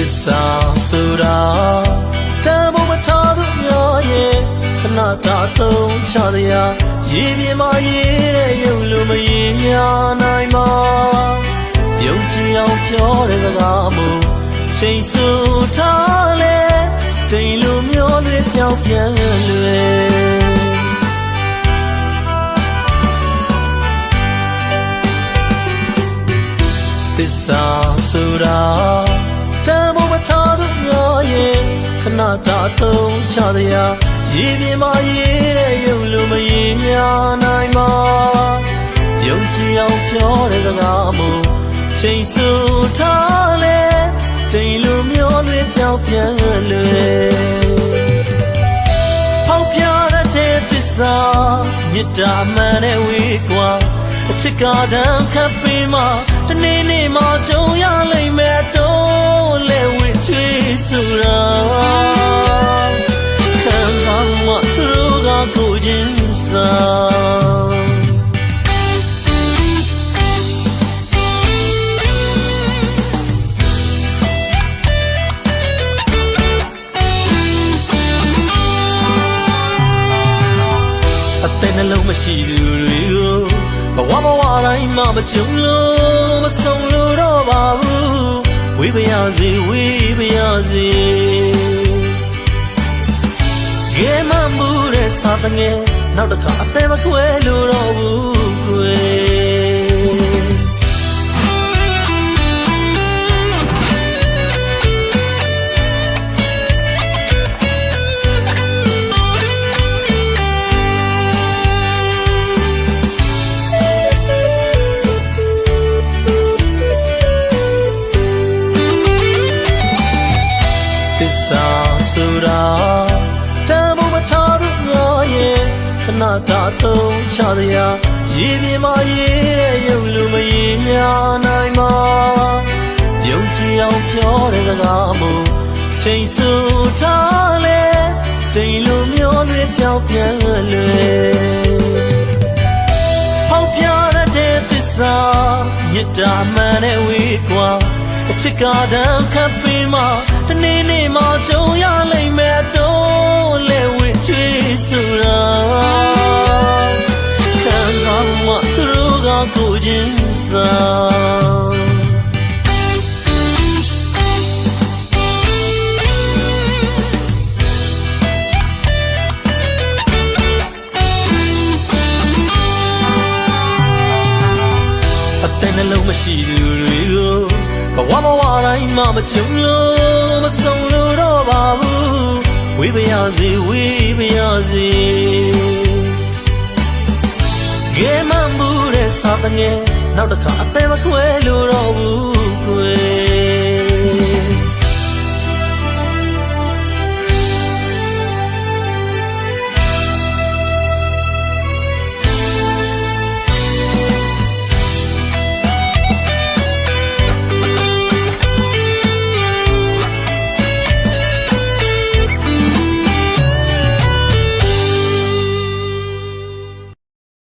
သစ္စာဆိုတာတန်ဖို့မထားသူမျိုးရဲ့ခဏတာသုံးချတရားရေပြင်မှာရေးတဲ့ရုပ်လိုမရေညာနိုင်မှာယုံကြည်အောင်ပြောတဲ့စကားမှုချိန်ဆထားလေတိမ်လိုမျိုးတွေပြောင်းပြန်လွယ်သစ္စာဆိုတာ တာသုံးချရရာရေပြင်မှာရေးတဲ့ရုပ်လိုမရင်ညာနိုင်မှာယုံကြည်အောင်ပြောတဲ့စကားမို့ချိန်ဆထားလဲတိမ်လိုမျိုးတွေပြောင်းပြန်လွယ်ဖောက်ပြရတဲ့သစ္စာမေတ္တာမှန်တဲ့ဝေးကွာအချစ်ကတမ်းခပ်ပြီးမှတနေ့နေ့မှကြုံရလိမ့်မယ်တော့လဲ အသက်နှလုံးမရှိသူတွေကိုဘဝဘဝတိုင်းမှမချုံလို့မဆုံးလို့တော့ပါဘူးဝေးပါရစေဝေးပါရစေငယ်မမှုတဲ့စာတငယ်နောက်တစ်ခါအသက်မခွဲလို့ ခဏတာသုံးချရရာရေပြင်မှာရေးတဲ့ရုပ်လိုမရင်ညာနိုင်မှာယုံကြည်အောင်ပြောတဲ့စကားမို့ချိန်ဆထားလဲတိမ်လိုမျိုးတွေပြောင်းပြန်လွယ်ဖောက်ပြရတဲ့သစ္စာမေတ္တာမှန်တဲ့ဝေးကွာအချစ်ကတမ်းခပ်ပြီးမှ ကကိုချင်းစားအသက်နှလုံးမရှိသူတွေကိုဘဝဘဝတိုင်းမှမချုံလို့မဆုံးလို့တော့ပါဘူးဝေးပါရစေဝေးပါရစေ စာတငယ်နောက်တစ်ခါအသက်မခွဲလို့တော့ဘူး